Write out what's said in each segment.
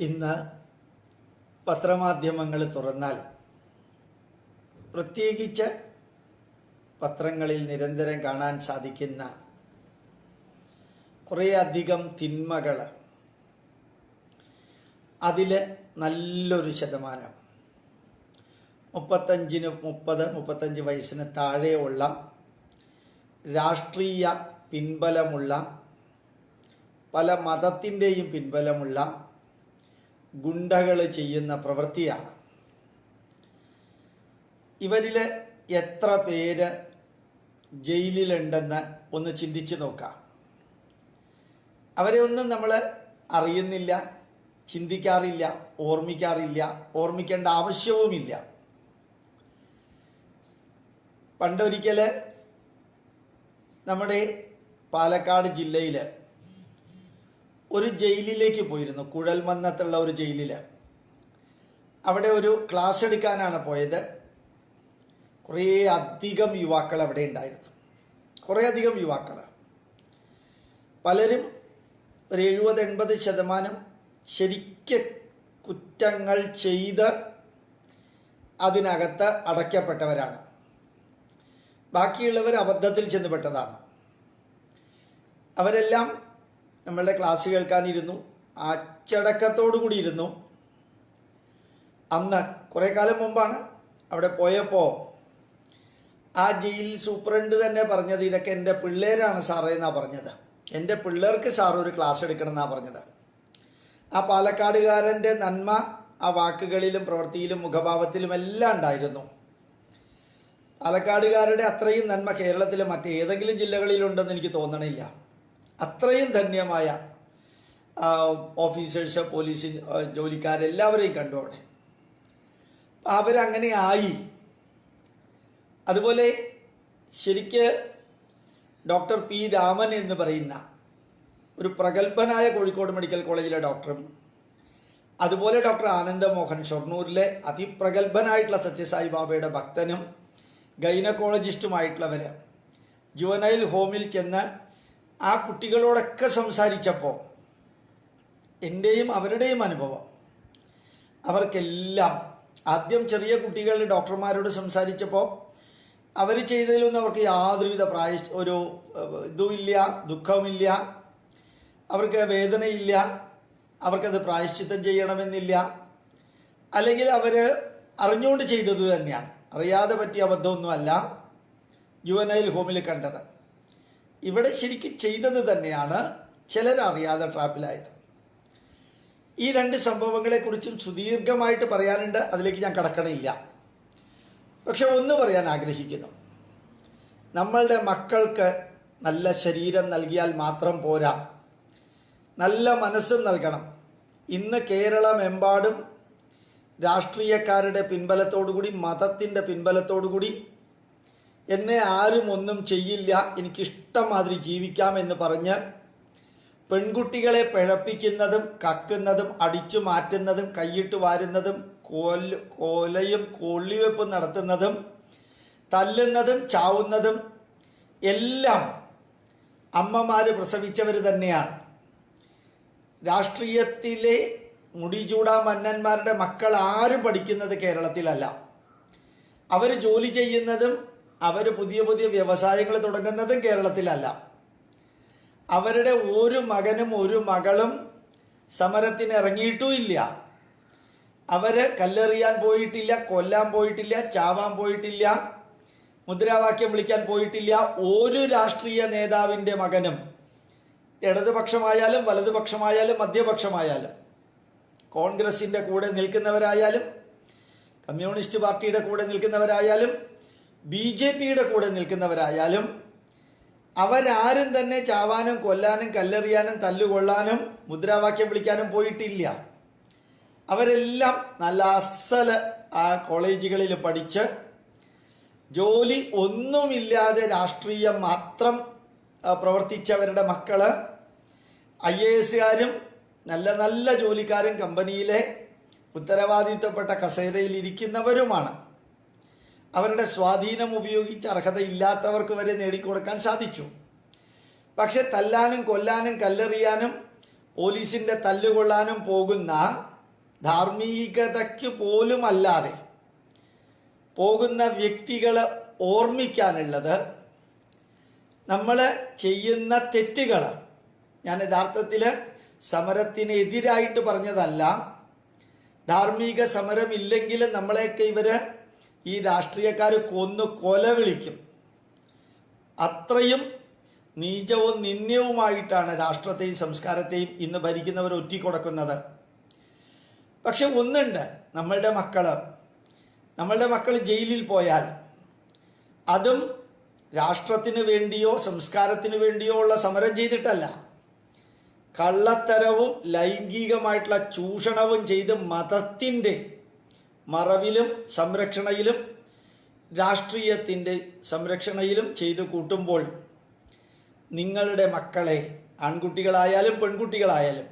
ഇന്ന് പത്രമാധ്യമങ്ങൾ തുറന്നാൽ പ്രത്യേകിച്ച് പത്രങ്ങളിൽ നിരന്തരം കാണാൻ സാധിക്കുന്ന കുറേയധികം തിന്മകൾ അതിൽ നല്ലൊരു ശതമാനം മുപ്പത്തഞ്ചിന് മുപ്പത് മുപ്പത്തഞ്ച് വയസ്സിന് താഴെയുള്ള രാഷ്ട്രീയ പിൻബലമുള്ള പല മതത്തിന്റെയും പിൻബലമുള്ള ഗുണ്ടകൾ ചെയ്യുന്ന പ്രവൃത്തിയാണ്. ഇവരിൽ എത്ര പേര് ജയിലിലുണ്ടെന്ന് ഒന്ന് ചിന്തിച്ചു നോക്കാം. അവരെ ഒന്നും നമ്മൾ അറിയുന്നില്ല ചിന്തിക്കാറില്ല ഓർമ്മിക്കാറില്ല ഓർമ്മിക്കേണ്ട ആവശ്യവുമില്ല. പണ്ടൊരിക്കൽ നമ്മുടെ പാലക്കാട് ജില്ലയിൽ ഒരു ജയിലിലേക്ക് പോയിരുന്നു. കുഴൽമന്നത്തുള്ള ഒരു ജയിലിൽ അവിടെ ഒരു ക്ലാസ് എടുക്കാനാണ് പോയത്. കുറേ അധികം യുവാക്കൾ അവിടെ ഉണ്ടായിരുന്നു. കുറേ അധികം യുവാക്കൾ. പലരും ഒരു എഴുപത് എൺപത് ശതമാനം ശരിക്ക് കുറ്റങ്ങൾ ചെയ്ത് അതിനകത്ത് അടയ്ക്കപ്പെട്ടവരാണ്. ബാക്കിയുള്ളവർ അബദ്ധത്തിൽ ചെന്നുപെട്ടതാണ് അവരെല്ലാം നമ്മളുടെ ക്ലാസ് കേൾക്കാനിരുന്നു. അച്ചടക്കത്തോടു കൂടി ഇരുന്നു. അന്ന് കുറേ കാലം മുമ്പാണ് അവിടെ പോയപ്പോൾ ആ ജയിൽ സൂപ്രണ്ട് തന്നെ പറഞ്ഞത് ഇതൊക്കെ എന്റെ പിള്ളേരാണ് സാറേ എന്നാണ് പറഞ്ഞത്. എന്റെ പിള്ളേർക്ക് സാർ ഒരു ക്ലാസ് എടുക്കണം എന്നാണ് പറഞ്ഞത്. ആ പാലക്കാടുകാരന്റെ നന്മ ആ വാക്കുകളിലും പ്രവൃത്തിയിലും മുഖഭാവത്തിലും എല്ലാം ഉണ്ടായിരുന്നു. പാലക്കാടുകാരുടെ അത്രയും നന്മ കേരളത്തിലെ മറ്റേതെങ്കിലും ജില്ലകളിലുണ്ടെന്ന് എനിക്ക് തോന്നണില്ല. അത്രയും ധന്യമായ ഓഫീസേഴ്സ് പോലീസ് ജോലിക്കാരെല്ലാവരെയും കണ്ടു അവിടെ. അവരങ്ങനെ ആയി. അതുപോലെ ശരിക്ക് ഡോക്ടർ പി രാമൻ എന്ന് പറയുന്ന ഒരു പ്രഗത്ഭനായ കോഴിക്കോട് മെഡിക്കൽ കോളേജിലെ ഡോക്ടറും അതുപോലെ ഡോക്ടർ ആനന്ദമോഹൻ ഷൊർണൂരിലെ അതിപ്രഗത്ഭനായിട്ടുള്ള സത്യസായി ബാബയുടെ ഭക്തനും ഗൈനക്കോളജിസ്റ്റുമായിട്ടുള്ളവർ ജുവനൈൽ ഹോമിൽ ചെന്ന് ആ കുട്ടികളോടൊക്കെ സംസാരിച്ചപ്പോൾ എന്റെയും അവരുടെയും അനുഭവം. അവർക്കെല്ലാം ആദ്യം ചെറിയ കുട്ടികൾ ഡോക്ടർമാരോട് സംസാരിച്ചപ്പോൾ അവർ ചെയ്തതിലൊന്നും അവർക്ക് യാതൊരുവിധ പ്രായ ഒരു ഇതുമില്ല ദുഃഖവുമില്ല അവർക്ക് വേദനയില്ല അവർക്കത് പ്രായശ്ചിത്തം ചെയ്യണമെന്നില്ല. അല്ലെങ്കിൽ അവർ അറിഞ്ഞുകൊണ്ട് ചെയ്തത് തന്നെയാണ്. അറിയാതെ പറ്റിയ അബദ്ധമൊന്നുമല്ല. യുവനൈൽ ഹോമിൽ കണ്ടത്. ഇവിടെ ശരിക്കും ചെയ്തത് തന്നെയാണ് ചിലർ അറിയാതെ ട്രാപ്പിലായത്. ഈ രണ്ട് സംഭവങ്ങളെക്കുറിച്ചും സുദീർഘമായിട്ട് പറയാനുണ്ട് അതിലേക്ക് ഞാൻ കടക്കണില്ല. പക്ഷെ ഒന്ന് പറയാൻ ആഗ്രഹിക്കുന്നു. നമ്മളുടെ മക്കൾക്ക് നല്ല ശരീരം നൽകിയാൽ മാത്രം പോരാ. നല്ല മനസ്സും നൽകണം. ഇന്ന് കേരളമെമ്പാടും രാഷ്ട്രീയക്കാരുടെ പിൻബലത്തോടുകൂടി മതത്തിന്റെ പിൻബലത്തോടുകൂടി എന്നെ ആരും ഒന്നും ചെയ്യില്ല. എനിക്കിഷ്ടം മാതിരി ജീവിക്കാം എന്ന് പറഞ്ഞ് പെൺകുട്ടികളെ പിഴപ്പിക്കുന്നതും കക്കുന്നതും അടിച്ചു മാറ്റുന്നതും കൈയിട്ട് വാരുന്നതും കൊല കൊലയും കൊള്ളിവെപ്പും നടത്തുന്നതും തല്ലുന്നതും ചാവുന്നതും എല്ലാം അമ്മമാർ പ്രസവിച്ചവർ തന്നെയാണ്. രാഷ്ട്രീയത്തിലെ മുടിചൂടാ മന്നന്മാരുടെ മക്കൾ ആരും പഠിക്കുന്നത് കേരളത്തിലല്ല. അവർ ജോലി ചെയ്യുന്നതും അവർ പുതിയ പുതിയ വ്യവസായങ്ങൾ തുടങ്ങുന്നതും കേരളത്തിലല്ല. അവരുടെ ഒരു മകനും ഒരു മകളും സമരത്തിന് ഇറങ്ങിയിട്ടുമില്ല അവർ കല്ലെറിയാൻ പോയിട്ടില്ല കൊല്ലാൻ പോയിട്ടില്ല ചാവാൻ പോയിട്ടില്ല മുദ്രാവാക്യം വിളിക്കാൻ പോയിട്ടില്ല. ഒരു രാഷ്ട്രീയ നേതാവിന്റെ മകനും ഇടതുപക്ഷമായാലും വലതുപക്ഷമായാലും മധ്യപക്ഷമായാലും കോൺഗ്രസിന്റെ കൂടെ നിൽക്കുന്നവരായാലും കമ്മ്യൂണിസ്റ്റ് പാർട്ടിയുടെ കൂടെ നിൽക്കുന്നവരായാലും ബി ജെ പിയുടെ കൂടെ നിൽക്കുന്നവരായാലും അവരാരും തന്നെ ചാവാനും കൊല്ലാനും കല്ലെറിയാനും തല്ലുകൊള്ളാനും മുദ്രാവാക്യം വിളിക്കാനും പോയിട്ടില്ല. അവരെല്ലാം നല്ല അസൽ ആ കോളേജുകളിൽ പഠിച്ച് ജോലി ഒന്നുമില്ലാതെ രാഷ്ട്രീയം മാത്രം പ്രവർത്തിച്ചവരുടെ മക്കൾ ഐ എ എസുകാരും നല്ല നല്ല ജോലിക്കാരും കമ്പനിയിലെ ഉത്തരവാദിത്തപ്പെട്ട കസേരയിൽ ഇരിക്കുന്നവരുമാണ്. അവരുടെ സ്വാധീനം ഉപയോഗിച്ച് അർഹതയില്ലാത്തവർക്ക് വരെ നേടിക്കൊടുക്കാൻ സാധിച്ചു. പക്ഷെ തല്ലാനും കൊല്ലാനും കല്ലെറിയാനും പോലീസിന്റെ തല്ലുകൊള്ളാനും പോകുന്ന ധാർമ്മികതയ്ക്ക് പോലും അല്ലാതെ പോകുന്ന വ്യക്തികളെ ഓർമ്മിക്കാനുള്ളത് നമ്മൾ ചെയ്യുന്ന തെറ്റുകൾ ഞാൻ യഥാർത്ഥത്തിൽ സമരത്തിന് എതിരായിട്ട് പറഞ്ഞതല്ല. ധാർമ്മിക സമരമില്ലെങ്കിൽ നമ്മളെയൊക്കെ ഇവർ ഈ രാഷ്ട്രീയക്കാർ കൊന്നു കൊല വിളിക്കും. അത്രയും നീചവും നിന്ദ്യവുമായിട്ടാണ് രാഷ്ട്രത്തെയും സംസ്കാരത്തെയും ഇന്ന് ഭരിക്കുന്നവർ ഒറ്റിക്കൊടുക്കുന്നത്. പക്ഷെ ഒന്നുണ്ട് നമ്മളുടെ മക്കൾ നമ്മളുടെ മക്കൾ ജയിലിൽ പോയാൽ അതും രാഷ്ട്രത്തിന് വേണ്ടിയോ സംസ്കാരത്തിന് വേണ്ടിയോ ഉള്ള സമരം ചെയ്തിട്ടല്ല. കള്ളത്തരവും ലൈംഗികമായിട്ടുള്ള ചൂഷണവും ചെയ്ത് മതത്തിന്റെ മറവിലും സംരക്ഷണയിലും രാഷ്ട്രീയത്തിന്റെ സംരക്ഷണയിലും ചെയ്തു കൂട്ടുമ്പോൾ നിങ്ങളുടെ മക്കളെ ആൺകുട്ടികളായാലും പെൺകുട്ടികളായാലും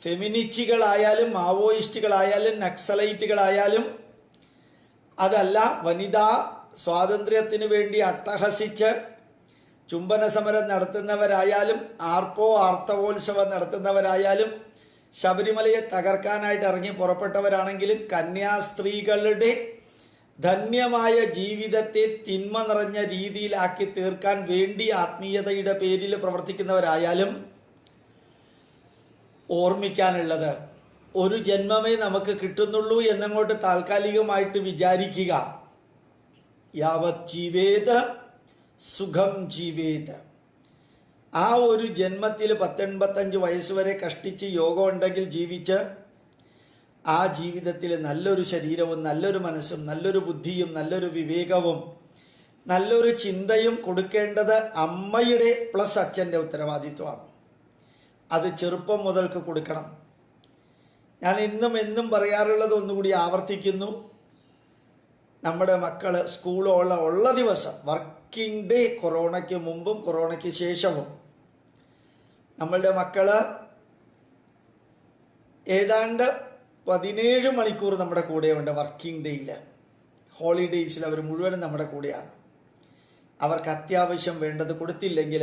ഫെമിനിസ്റ്റുകളായാലും മാവോയിസ്റ്റുകളായാലും നക്സലൈറ്റുകളായാലും അതല്ല വനിതാ സ്വാതന്ത്ര്യത്തിന് വേണ്ടി അട്ടഹസിച്ച് ചുംബന സമരം നടത്തുന്നവരായാലും ആർപ്പോ ആർത്തവോത്സവം നടത്തുന്നവരായാലും ശബരിമലയെ തകർക്കാനായിട്ട് ഇറങ്ങി പുറപ്പെട്ടവരാണെങ്കിലും കന്യാസ്ത്രീകളുടെ ധന്യമായ ജീവിതത്തെ തിന്മ നിറഞ്ഞ രീതിയിലാക്കി തീർക്കാൻ വേണ്ടി ആത്മീയതയുടെ പേരിൽ പ്രവർത്തിക്കുന്നവരായാലും ഓർമ്മിക്കാനുള്ളത് ഒരു ജന്മമേ നമുക്ക് കിട്ടുന്നുള്ളൂ എന്നങ്ങോട്ട് താൽക്കാലികമായിട്ട് വിചാരിക്കുക. യാവത് ജീവേത് സുഖം ജീവേത് ആ ഒരു ജന്മത്തിൽ പത്തെൺപത്തഞ്ച് വയസ്സ് വരെ കഷ്ടിച്ച് യോഗം ഉണ്ടെങ്കിൽ ജീവിച്ച് ആ ജീവിതത്തിൽ നല്ലൊരു ശരീരവും നല്ലൊരു മനസ്സും നല്ലൊരു ബുദ്ധിയും നല്ലൊരു വിവേകവും നല്ലൊരു ചിന്തയും കൊടുക്കേണ്ടത് അമ്മയുടെ പ്ലസ് അച്ഛന്റെ ഉത്തരവാദിത്വമാണ്. അത് ചെറുപ്പം മുതൽക്ക് കൊടുക്കണം. ഞാൻ ഇന്നും എന്നും പറയാറുള്ളത് ഒന്നുകൂടി ആവർത്തിക്കുന്നു. നമ്മുടെ മക്കൾ സ്കൂളുള്ള ഉള്ള ദിവസം വർക്കിംഗ് ഡേ കൊറോണയ്ക്ക് മുമ്പും കൊറോണയ്ക്ക് ശേഷവും. നമ്മളുടെ മക്കൾ ഏതാണ്ട് പതിനേഴ് മണിക്കൂർ നമ്മുടെ കൂടെയുണ്ട് വർക്കിംഗ് ഡേയിൽ ഹോളിഡേയ്സിൽ അവർ മുഴുവനും നമ്മുടെ കൂടെയാണ്. അവർക്ക് അത്യാവശ്യം വേണ്ടത് കൊടുത്തില്ലെങ്കിൽ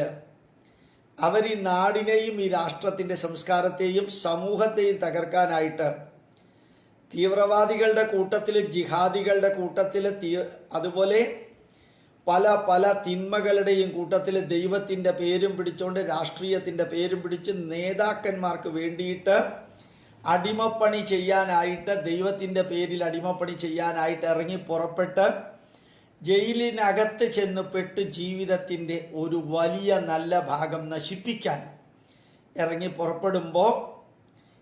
അവർ ഈ നാടിനെയും ഈ രാഷ്ട്രത്തിന്റെ സംസ്കാരത്തെയും സമൂഹത്തെയും തകർക്കാനായിട്ട് തീവ്രവാദികളുടെ കൂട്ടത്തിൽ ജിഹാദികളുടെ കൂട്ടത്തിൽ അതുപോലെ പല പല തിന്മകളുടെയും കൂട്ടത്തിൽ ദൈവത്തിന്റെ പേരും പിടിച്ചുകൊണ്ട് രാഷ്ട്രീയത്തിന്റെ പേരും പിടിച്ച് നേതാക്കന്മാർക്ക് വേണ്ടിയിട്ട് അടിമപ്പണി ചെയ്യാനായിട്ട് ദൈവത്തിന്റെ പേരിൽ അടിമപ്പണി ചെയ്യാനായിട്ട് ഇറങ്ങി പുറപ്പെട്ട് ജയിലിനകത്ത് ചെന്ന് പെട്ട് ജീവിതത്തിന്റെ ഒരു വലിയ നല്ല ഭാഗം നശിപ്പിക്കാൻ ഇറങ്ങി പുറപ്പെടുമ്പോൾ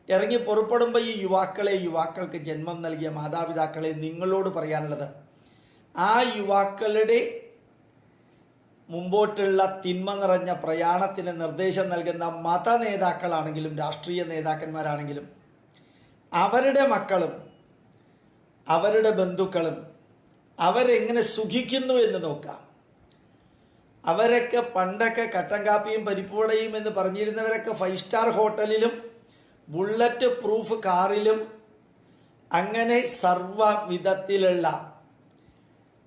ഇറങ്ങി പുറപ്പെടുമ്പോൾ ഈ യുവാക്കളെ യുവാക്കൾക്ക് ജന്മം നൽകിയ മാതാപിതാക്കളെ നിങ്ങളോട് പറയാനുള്ളത്. ആ യുവാക്കളുടെ മുമ്പോട്ടുള്ള തിന്മ നിറഞ്ഞ പ്രയാണത്തിന് നിർദ്ദേശം നൽകുന്ന മത നേതാക്കളാണെങ്കിലും രാഷ്ട്രീയ നേതാക്കന്മാരാണെങ്കിലും അവരുടെ മക്കളും അവരുടെ ബന്ധുക്കളും അവരെങ്ങനെ സുഖിക്കുന്നു എന്ന് നോക്കാം. അവരൊക്കെ പണ്ടൊക്കെ കട്ടൻ കാപ്പിയും പരിപ്പുവടയും എന്ന് പറഞ്ഞിരുന്നവരൊക്കെ ഫൈവ് സ്റ്റാർ ഹോട്ടലിലും ബുള്ളറ്റ് പ്രൂഫ് കാറിലും അങ്ങനെ സർവവിധത്തിലുള്ള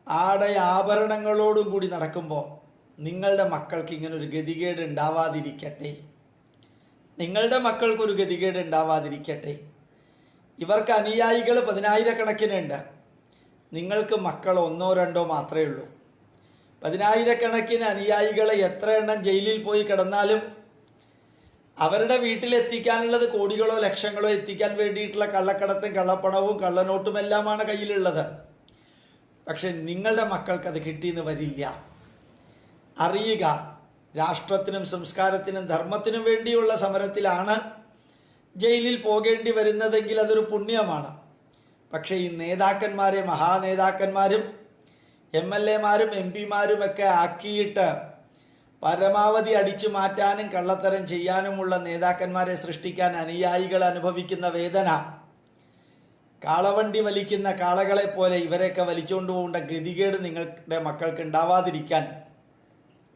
ആടയാഭരണങ്ങളോടും കൂടി നടക്കുമ്പോൾ നിങ്ങളുടെ മക്കൾക്ക് ഇങ്ങനെ ഒരു ഗതികേട് ഉണ്ടാവാതിരിക്കട്ടെ. നിങ്ങളുടെ മക്കൾക്കൊരു ഗതികേട് ഉണ്ടാവാതിരിക്കട്ടെ. ഇവർക്ക് അനുയായികൾ പതിനായിരക്കണക്കിനുണ്ട്. നിങ്ങൾക്ക് മക്കൾ ഒന്നോ രണ്ടോ മാത്രമേ ഉള്ളൂ. പതിനായിരക്കണക്കിന് അനുയായികളെ എത്ര എണ്ണം ജയിലിൽ പോയി കിടന്നാലും അവരുടെ വീട്ടിൽ വീട്ടിലെത്തിക്കാനുള്ളത് കോടികളോ ലക്ഷങ്ങളോ എത്തിക്കാൻ വേണ്ടിയിട്ടുള്ള കള്ളക്കടത്തും കള്ളപ്പണവും കള്ളനോട്ടും എല്ലാമാണ് കയ്യിലുള്ളത്. പക്ഷെ നിങ്ങളുടെ മക്കൾക്ക് അത് കിട്ടിയെന്ന് വരില്ല. അറിയുക രാഷ്ട്രത്തിനും സംസ്കാരത്തിനും ധർമ്മത്തിനും വേണ്ടിയുള്ള സമരത്തിലാണ് ജയിലിൽ പോകേണ്ടി വരുന്നതെങ്കിൽ അതൊരു പുണ്യമാണ്. പക്ഷേ ഈ നേതാക്കന്മാരെ മഹാനേതാക്കന്മാരും എം എൽ എമാരും എം പിമാരും ഒക്കെ ആക്കിയിട്ട് പരമാവധി അടിച്ചു മാറ്റാനും കള്ളത്തരം ചെയ്യാനുമുള്ള നേതാക്കന്മാരെ സൃഷ്ടിക്കാൻ അനുയായികൾ അനുഭവിക്കുന്ന വേദന. കാളവണ്ടി വലിക്കുന്ന കാളകളെ പോലെ ഇവരെയൊക്കെ വലിച്ചുകൊണ്ട് പോകേണ്ട ഗതികേട് നിങ്ങളുടെ മക്കൾക്ക് ഉണ്ടാവാതിരിക്കാൻ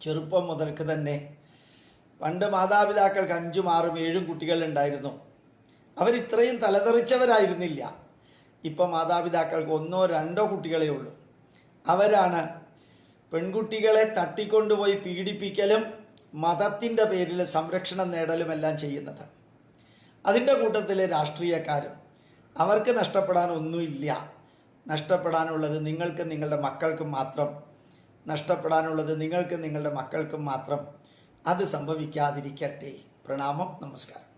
ചെറുപ്പം മുതൽക്ക് തന്നെ. പണ്ട് മാതാപിതാക്കൾക്ക് അഞ്ചും ആറും ഏഴും കുട്ടികളുണ്ടായിരുന്നു അവരിത്രയും തലതെറിച്ചവരായിരുന്നില്ല. ഇപ്പം മാതാപിതാക്കൾക്ക് ഒന്നോ രണ്ടോ കുട്ടികളേ ഉള്ളൂ. അവരാണ് പെൺകുട്ടികളെ തട്ടിക്കൊണ്ടുപോയി പീഡിപ്പിക്കലും മതത്തിന്റെ പേരിൽ സംരക്ഷണം നേടലും എല്ലാം ചെയ്യുന്നത്. അതിന്റെ കൂട്ടത്തിലെ രാഷ്ട്രീയക്കാരും അവർക്ക് നഷ്ടപ്പെടാൻ ഒന്നുമില്ല. നഷ്ടപ്പെടാനുള്ളത് നിങ്ങൾക്ക് നിങ്ങളുടെ മക്കൾക്കും മാത്രം നഷ്ടപ്പെടാനുള്ളത് നിങ്ങൾക്ക് നിങ്ങളുടെ മക്കൾക്കും മാത്രം. അത് സംഭവിക്കാതിരിക്കട്ടെ. പ്രണാമം നമസ്കാരം.